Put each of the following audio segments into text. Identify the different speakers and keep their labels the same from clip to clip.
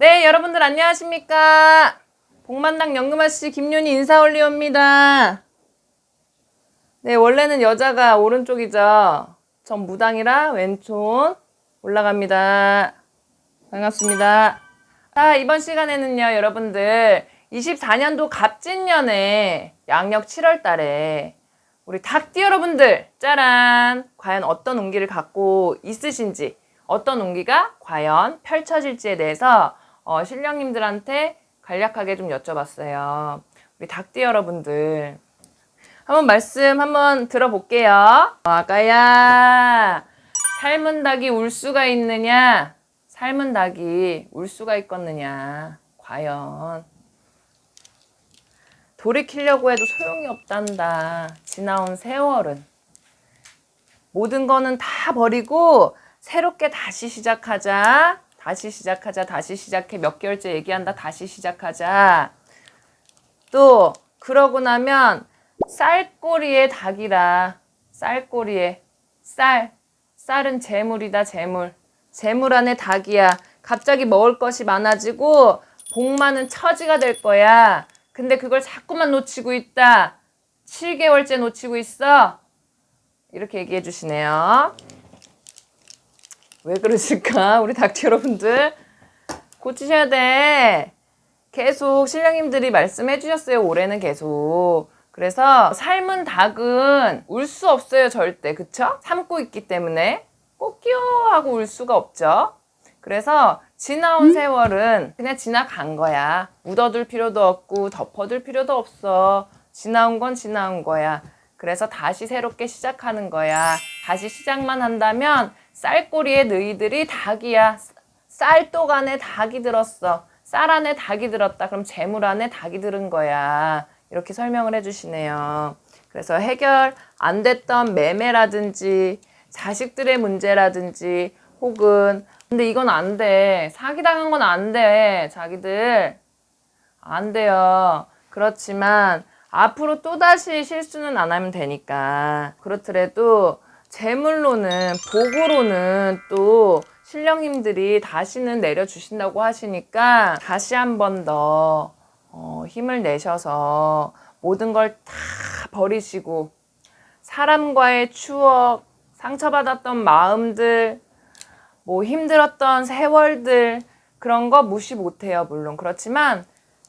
Speaker 1: 네, 여러분들 안녕하십니까? 복만당 연금아씨 김윤희 인사 올리옵니다. 네, 원래는 여자가 오른쪽이죠. 전 무당이라 왼손 올라갑니다. 반갑습니다. 자, 이번 시간에는요, 여러분들 24년도 갑진년에 양력 7월 달에 우리 닭띠 여러분들 짜란 과연 어떤 운기를 갖고 있으신지 어떤 운기가 과연 펼쳐질지에 대해서 어, 신령님들한테 간략하게 좀 여쭤봤어요. 우리 닭띠 여러분들 한번 말씀 한번 들어볼게요. 어, 아까야 삶은 닭이 울 수가 있느냐? 삶은 닭이 울 수가 있겠느냐? 과연 돌이키려고 해도 소용이 없단다. 지나온 세월은. 모든 거는 다 버리고 새롭게 다시 시작하자. 다시 시작하자. 다시 시작해. 몇 개월째 얘기한다. 다시 시작하자. 또 그러고 나면 쌀꼬리에 닭이라. 쌀꼬리에 쌀. 쌀은 재물이다. 재물. 재물 안에 닭이야. 갑자기 먹을 것이 많아지고 복 많은 처지가 될 거야. 근데 그걸 자꾸만 놓치고 있다. 7개월째 놓치고 있어. 이렇게 얘기해 주시네요. 왜 그러실까? 우리 닥치 여러분들. 고치셔야 돼. 계속 신령님들이 말씀해 주셨어요. 올해는 계속. 그래서 삶은 닭은 울 수 없어요. 절대. 그쵸? 삶고 있기 때문에. 꼭끼요 하고 울 수가 없죠. 그래서 지나온 세월은 그냥 지나간 거야. 묻어둘 필요도 없고 덮어둘 필요도 없어. 지나온 건 지나온 거야. 그래서 다시 새롭게 시작하는 거야. 다시 시작만 한다면 쌀꼬리에 너희들이 닭이야. 쌀독 안에 닭이 들었어. 쌀 안에 닭이 들었다. 그럼 재물 안에 닭이 들은 거야. 이렇게 설명을 해주시네요. 그래서 해결 안 됐던 매매라든지 자식들의 문제라든지 혹은 근데 이건 안 돼. 사기당한 건 안 돼. 자기들. 안 돼요. 그렇지만 앞으로 또다시 실수는 안 하면 되니까. 그렇더라도 재물로는, 복으로는 또 신령님들이 다시는 내려주신다고 하시니까 다시 한 번더 어, 힘을 내셔서 모든 걸 다 버리시고 사람과의 추억, 상처받았던 마음들, 뭐 힘들었던 세월들 그런 거 무시 못해요 물론. 그렇지만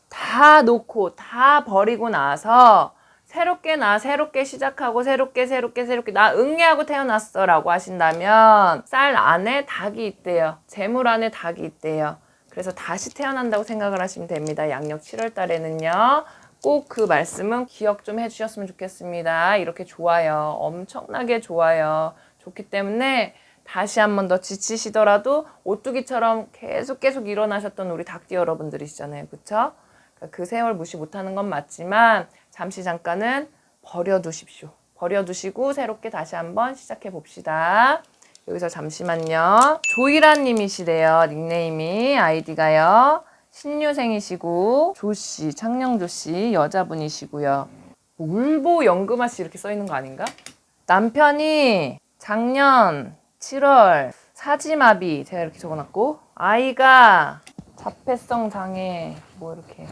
Speaker 1: 다 놓고 다 버리고 나서 새롭게 나 새롭게 시작하고 새롭게 새롭게 새롭게 나 응애하고 태어났어 라고 하신다면 쌀 안에 닭이 있대요. 재물 안에 닭이 있대요. 그래서 다시 태어난다고 생각을 하시면 됩니다. 양력 7월 달에는요. 꼭 그 말씀은 기억 좀 해주셨으면 좋겠습니다. 이렇게 좋아요. 엄청나게 좋아요. 좋기 때문에 다시 한 번 더 지치시더라도 오뚜기처럼 계속 계속 일어나셨던 우리 닭띠 여러분들이시잖아요. 그쵸? 그러니까 그 세월 무시 못하는 건 맞지만 잠시 잠깐은 버려두십시오. 버려두시고 새롭게 다시 한번 시작해 봅시다. 여기서 잠시만요. 조이란 님이시래요. 닉네임이 아이디가요. 신유생이시고 조씨, 창녕조씨 여자분이시고요. 울보 연금아 씨 이렇게 써 있는 거 아닌가? 남편이 작년 7월 사지마비 제가 이렇게 적어놨고 아이가 자폐성 장애 뭐 이렇게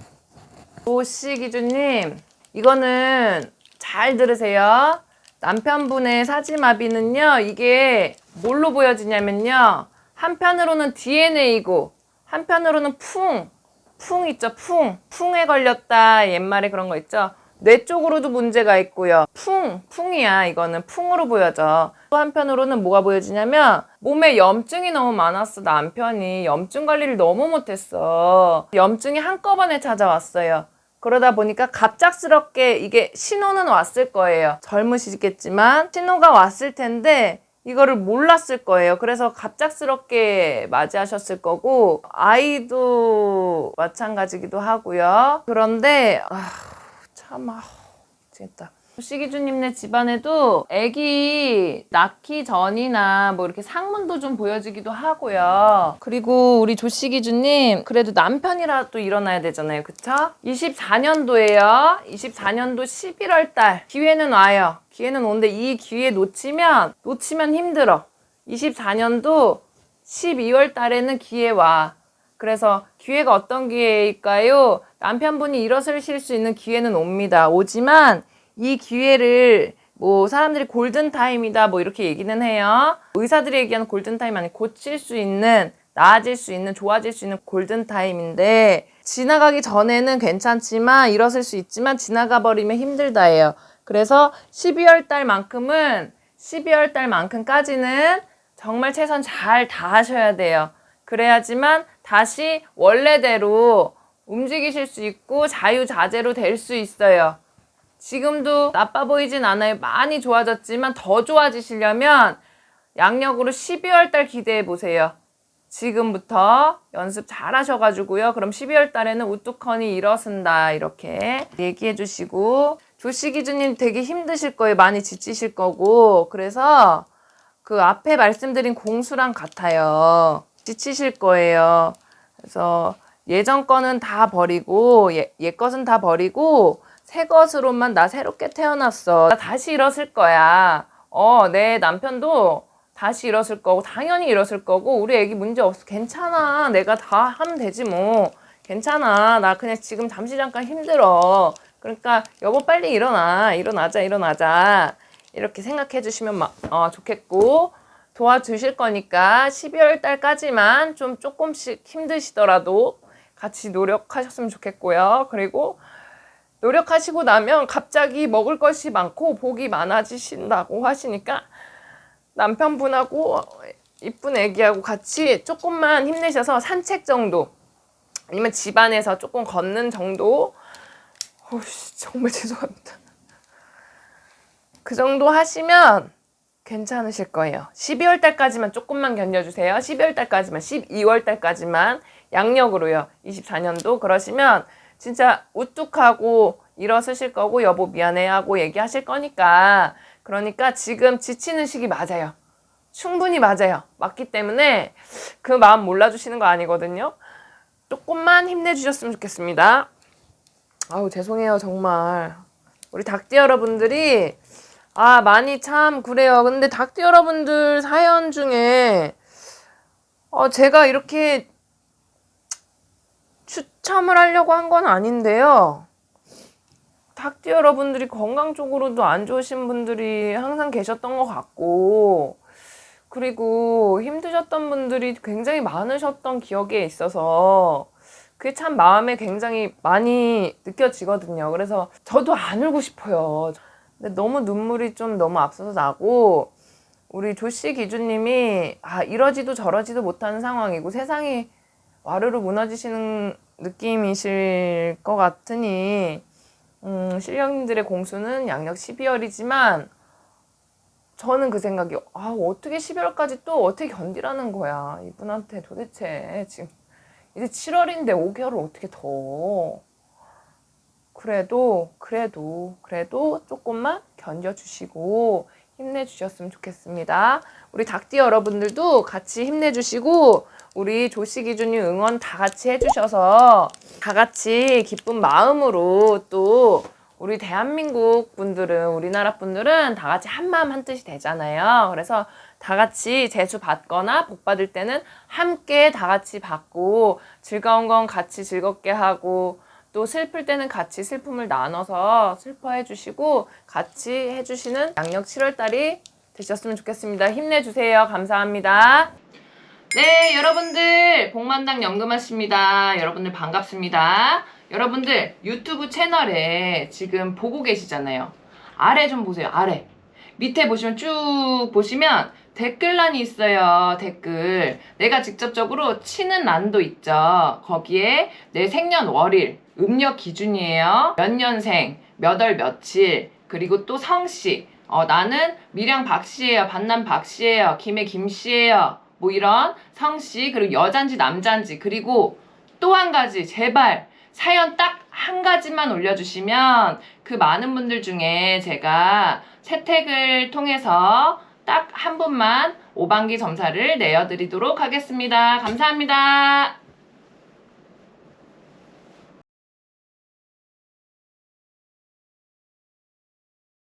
Speaker 1: 조씨 기준님 이거는 잘 들으세요 남편분의 사지마비는요 이게 뭘로 보여지냐면요 한편으로는 DNA고 한편으로는 풍, 풍 있죠 풍 풍에 걸렸다 옛말에 그런 거 있죠 뇌 쪽으로도 문제가 있고요. 풍, 풍이야. 이거는 풍으로 보여져. 또 한편으로는 뭐가 보여지냐면 몸에 염증이 너무 많았어. 남편이 염증 관리를 너무 못했어. 염증이 한꺼번에 찾아왔어요. 그러다 보니까 갑작스럽게 이게 신호는 왔을 거예요. 젊으시겠지만 신호가 왔을 텐데 이거를 몰랐을 거예요. 그래서 갑작스럽게 맞이하셨을 거고 아이도 마찬가지기도 하고요. 그런데 아... 참, 아, 미치겠다. 시기주님네 집안에도 아기 낳기 전이나 뭐 이렇게 상문도 좀 보여지기도 하고요. 그리고 우리 조시기주님 그래도 남편이라도 일어나야 되잖아요. 그쵸? 24년도에요. 24년도 11월 달 기회는 와요. 기회는 오는데 이 기회 놓치면 놓치면 힘들어. 24년도 12월 달에는 기회 와. 그래서 기회가 어떤 기회일까요? 남편분이 일어서실 수 있는 기회는 옵니다. 오지만 이 기회를 뭐 사람들이 골든 타임이다 뭐 이렇게 얘기는 해요. 의사들이 얘기하는 골든 타임 아니 고칠 수 있는 나아질 수 있는 좋아질 수 있는 골든 타임인데 지나가기 전에는 괜찮지만 일어설 수 있지만 지나가 버리면 힘들다예요. 그래서 12월 달만큼은 12월 달만큼까지는 정말 최선 잘 다하셔야 돼요. 그래야지만 다시 원래대로 움직이실 수 있고 자유자재로 될 수 있어요. 지금도 나빠 보이진 않아요. 많이 좋아졌지만 더 좋아지시려면 양력으로 12월 달 기대해 보세요. 지금부터 연습 잘 하셔가지고요. 그럼 12월 달에는 우뚝커니 일어선다. 이렇게 얘기해 주시고. 조씨 기준님 되게 힘드실 거예요. 많이 지치실 거고. 그래서 그 앞에 말씀드린 공수랑 같아요. 지치실 거예요. 그래서 예전 거는 다 버리고, 예, 옛 것은 다 버리고, 새 것으로만 나 새롭게 태어났어. 나 다시 일었을 거야. 어, 내 남편도 다시 일었을 거고, 당연히 일었을 거고, 우리 애기 문제 없어. 괜찮아. 내가 다 하면 되지 뭐. 괜찮아. 나 그냥 지금 잠시 잠깐 힘들어. 그러니까 여보 빨리 일어나. 일어나자, 일어나자. 이렇게 생각해 주시면 마- 어, 좋겠고, 도와주실 거니까 12월 달까지만 좀 조금씩 힘드시더라도 같이 노력하셨으면 좋겠고요. 그리고 노력하시고 나면 갑자기 먹을 것이 많고 복이 많아지신다고 하시니까 남편분하고 이쁜 애기하고 같이 조금만 힘내셔서 산책 정도 아니면 집안에서 조금 걷는 정도 어씨 정말 죄송합니다. 그 정도 하시면 괜찮으실 거예요. 12월 달까지만 조금만 견뎌주세요. 12월 달까지만, 12월 달까지만 양력으로요. 24년도 그러시면 진짜 우뚝하고 일어서실 거고 여보 미안해 하고 얘기하실 거니까 그러니까 지금 지치는 시기 맞아요. 충분히 맞아요. 맞기 때문에 그 마음 몰라주시는 거 아니거든요. 조금만 힘내주셨으면 좋겠습니다. 아우 죄송해요 정말 우리 닭띠 여러분들이 아 많이 참 그래요. 근데 닭띠 여러분들 사연 중에 어 제가 이렇게 추첨을 하려고 한 건 아닌데요. 닭띠 여러분들이 건강 쪽으로도 안 좋으신 분들이 항상 계셨던 것 같고, 그리고 힘드셨던 분들이 굉장히 많으셨던 기억에 있어서, 그게 참 마음에 굉장히 많이 느껴지거든요. 그래서 저도 안 울고 싶어요. 근데 너무 눈물이 좀 너무 앞서서 나고, 우리 조씨 기준님이, 아, 이러지도 저러지도 못하는 상황이고, 세상이 와르르 무너지시는 느낌이실 것 같으니, 음, 실령님들의 공수는 양력 12월이지만, 저는 그 생각이, 아, 어떻게 12월까지 또 어떻게 견디라는 거야. 이분한테 도대체 지금, 이제 7월인데 5개월을 어떻게 더. 그래도, 그래도, 그래도 조금만 견뎌주시고, 힘내주셨으면 좋겠습니다. 우리 닭띠 여러분들도 같이 힘내주시고, 우리 조씨 기준님 응원 다 같이 해주셔서 다 같이 기쁜 마음으로 또 우리 대한민국 분들은 우리나라 분들은 다 같이 한 마음 한 뜻이 되잖아요. 그래서 다 같이 재수 받거나 복 받을 때는 함께 다 같이 받고 즐거운 건 같이 즐겁게 하고 또 슬플 때는 같이 슬픔을 나눠서 슬퍼해 주시고 같이 해 주시는 양력 7월 달이 되셨으면 좋겠습니다. 힘내주세요. 감사합니다. 네, 여러분들 복만당 연금하십니다. 여러분들 반갑습니다. 여러분들 유튜브 채널에 지금 보고 계시잖아요. 아래 좀 보세요. 아래. 밑에 보시면 쭉 보시면 댓글란이 있어요. 댓글. 내가 직접적으로 치는 란도 있죠. 거기에 내 생년월일, 음력 기준이에요. 몇 년생, 몇 월 며칠, 그리고 또 성씨. 어, 나는 밀양 박씨예요. 반남 박씨예요. 김해 김씨예요. 뭐 이런 성씨, 그리고 여잔지 남잔지, 그리고 또 한 가지, 제발 사연 딱 한 가지만 올려주시면 그 많은 분들 중에 제가 채택을 통해서 딱 한 분만 오반기 점사를 내어드리도록 하겠습니다. 감사합니다.